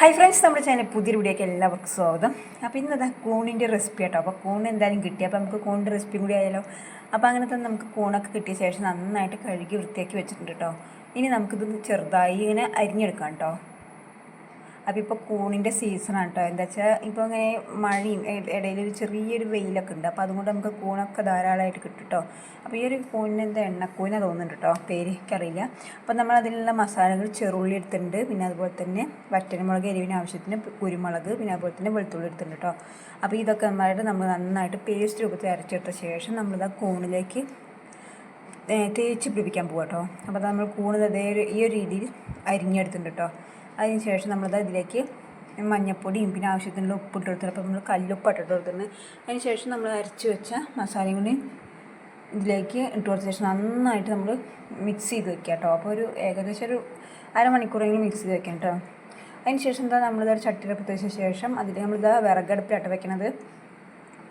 Hi friends നമ്മുടെ channel പുതിയ വീഡിയോക്ക് എല്ലാവർക്കും സ്വാഗതം. അപ്പോൾ ഇന്നതാ കൂണിന്റെ റെസിപ്പി കേട്ടോ അപ്പോൾ കൂൺ എന്തായാലും കിട്ടി. അപ്പോൾ നമുക്ക് കൂണിന്റെ റെസിപ്പി കൂടി ആയാലോ? അപ്പോൾ അങ്ങനെ തന്നെ നമുക്ക് കൂണൊക്കെ കിട്ടിയ ശേഷം നന്നായിട്ട് കഴുകി വൃത്തിയാക്കി വെച്ചിട്ടുണ്ട് കേട്ടോ ഇനി നമുക്കിതൊന്ന് ചെറുതായി ഇങ്ങനെ അരിഞ്ഞെടുക്കാം കേട്ടോ അപ്പോൾ ഇപ്പോൾ കൂണിന്റെ സീസണാണ് കേട്ടോ എന്താ വെച്ചാൽ ഇപ്പോൾ ഇങ്ങനെ മഴയും ഇടയിൽ ഒരു ചെറിയൊരു വെയിലൊക്കെ ഉണ്ട്. അപ്പോൾ അതുകൊണ്ട് നമുക്ക് കൂണൊക്കെ ധാരാളമായിട്ട് കിട്ടും കേട്ടോ അപ്പോൾ ഈ ഒരു കൂണിന് എന്താ എണ്ണക്കൂന തോന്നുന്നുണ്ട് കേട്ടോ പേര് അപ്പോൾ നമ്മൾ അതിലുള്ള മസാലകൾ ചെറുള്ളി എടുത്തിട്ടുണ്ട്. പിന്നെ അതുപോലെ തന്നെ വറ്റൽമുളക് എരിവിന് ആവശ്യത്തിന് കുരുമുളക് പിന്നെ അതുപോലെ തന്നെ വെളുത്തുള്ളി എടുത്തിട്ടുണ്ട് കേട്ടോ അപ്പോൾ ഇതൊക്കെ നന്നായിട്ട് നമ്മൾ നന്നായിട്ട് പേസ്റ്റ് രൂപത്തിൽ അരച്ചെടുത്ത ശേഷം നമ്മളിത് കൂണിലേക്ക് തേച്ച് പിടിപ്പിക്കാൻ പോകാം കേട്ടോ അപ്പോൾ നമ്മൾ കൂണ് അതേ ഈ ഒരു രീതിയിൽ അരിഞ്ഞെടുത്തിട്ടുണ്ട് കേട്ടോ അതിന് ശേഷം നമ്മളത് ഇതിലേക്ക് മഞ്ഞപ്പൊടിയും പിന്നെ ആവശ്യത്തിനുള്ള ഉപ്പിട്ട് കൊടുത്തിട്ട് അപ്പോൾ നമ്മൾ കല്ലുപ്പ് ഇട്ടിട്ട് കൊടുത്തിട്ടുണ്ട്. അതിന് ശേഷം നമ്മൾ അരച്ച് വെച്ച മസാലയും കൂടി ഇതിലേക്ക് ഇട്ട് കൊടുത്ത ശേഷം നന്നായിട്ട് നമ്മൾ മിക്സ് ചെയ്ത് വെക്കുക കേട്ടോ. അപ്പോൾ ഒരു ഏകദേശം ഒരു അരമണിക്കൂറെങ്കിലും മിക്സ് ചെയ്ത് വെക്കാം കേട്ടോ. അതിന് ശേഷം എന്താ നമ്മളിത് ചട്ടിയിലൊക്കെ വെച്ച ശേഷം അതിൽ നമ്മളിത് വിറകടുപ്പിലാട്ട് വെക്കണത്.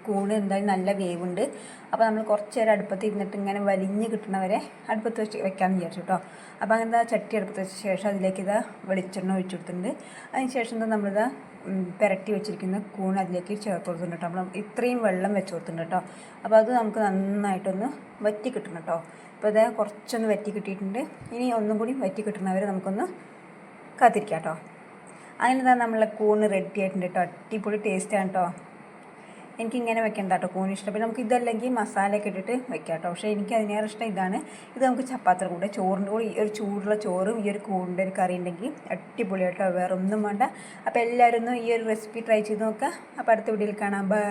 കൂണ് എന്തായാലും നല്ല വേവുണ്ട്. അപ്പോൾ നമ്മൾ കുറച്ച് നേരം അടുപ്പത്ത് ഇരുന്നിട്ട് ഇങ്ങനെ വലിഞ്ഞ് കിട്ടുന്നവരെ അടുപ്പത്ത് വെച്ച് വെക്കാമെന്ന് വിചാരിച്ചു കേട്ടോ അപ്പോൾ അങ്ങനത്തെ ചട്ടി അടുപ്പത്ത് വെച്ച ശേഷം അതിലേക്ക് ഇതാ വെളിച്ചെണ്ണ ഒഴിച്ചു കൊടുത്തിട്ടുണ്ട്. അതിന് ശേഷം എന്താ നമ്മളിതാ പെരട്ടി വെച്ചിരിക്കുന്ന കൂൺ അതിലേക്ക് ചേർത്ത് കൊടുത്തിട്ടുണ്ട് കേട്ടോ നമ്മൾ ഇത്രയും വെള്ളം വെച്ച് കൊടുത്തിട്ടുണ്ട് കേട്ടോ അപ്പോൾ അത് നമുക്ക് നന്നായിട്ടൊന്ന് വറ്റി കിട്ടണം കേട്ടോ അപ്പോൾ ഇതാ കുറച്ചൊന്ന് വറ്റി കിട്ടിയിട്ടുണ്ട്. ഇനി ഒന്നും കൂടി വറ്റി കിട്ടുന്നവരെ നമുക്കൊന്ന് കാത്തിരിക്കാം കേട്ടോ അങ്ങനെ തന്നെ നമ്മളെ കൂണ് റെഡി ആയിട്ടുണ്ട് കേട്ടോ അടിപൊളി ടേസ്റ്റാണ് കേട്ടോ എനിക്ക് ഇങ്ങനെ വെക്കണ്ട കേട്ടോ കൂൺ ഇഷ്ടം പിന്നെ നമുക്ക് ഇതല്ലെങ്കിൽ മസാലയൊക്കെ ഇട്ടിട്ട് വെക്കാം കേട്ടോ പക്ഷേ എനിക്ക് അതിനേറെ ഇഷ്ടം ഇതാണ്. ഇത് നമുക്ക് ചപ്പാത്തിയുടെ കൂടെ ചോറിന്റെ കൂടെ ഈ ഒരു ചൂടുള്ള ചോറും ഈ ഒരു കൂടിന്റെ ഒരു കറി ഉണ്ടെങ്കിൽ അടിപൊളി കേട്ടോ വേറെ ഒന്നും വേണ്ട. അപ്പോൾ എല്ലാവരും ഈ ഒരു റെസിപ്പി ട്രൈ ചെയ്ത് നോക്കുക. അപ്പോൾ അടുത്ത വീഡിയോയിൽ കാണാം. ബൈ